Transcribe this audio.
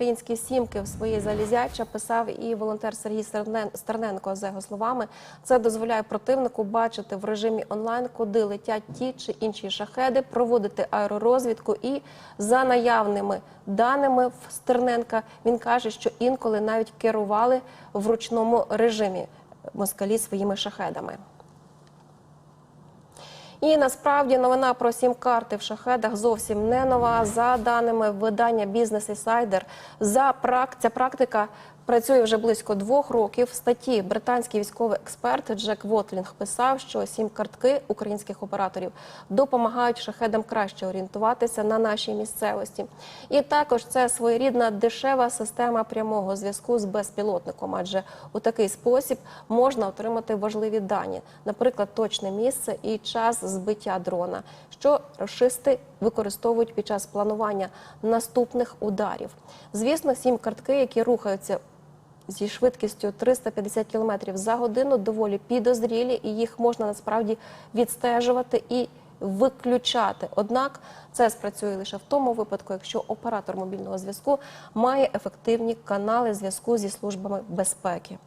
Українські сімки в своїй залізяча писав і волонтер Сергій Стернен- Стерненко. За його словами, це дозволяє противнику бачити в режимі онлайн, куди летять ті чи інші шахеди, проводити аеророзвідку. І за наявними даними в Стерненка він каже, що інколи навіть керували в ручному режимі москалі своїми шахедами. І насправді новина про сім-карти в шахедах зовсім не нова. За даними видання Бізнес Інсайдер, за прак... ця практика працює вже близько двох років. В статті британський військовий експерт Джек Вотлінг писав, що сім-картки українських операторів допомагають шахедам краще орієнтуватися на нашій місцевості. І також це своєрідна дешева система прямого зв'язку з безпілотником, адже у такий спосіб можна отримати важливі дані, наприклад, точне місце і час збиття дрона, що рашисти використовують під час планування наступних ударів. Звісно, сім картки, які рухаються зі швидкістю 350 км за годину, доволі підозрілі, і їх можна насправді відстежувати і виключати. Однак це спрацює лише в тому випадку, якщо оператор мобільного зв'язку має ефективні канали зв'язку зі службами безпеки.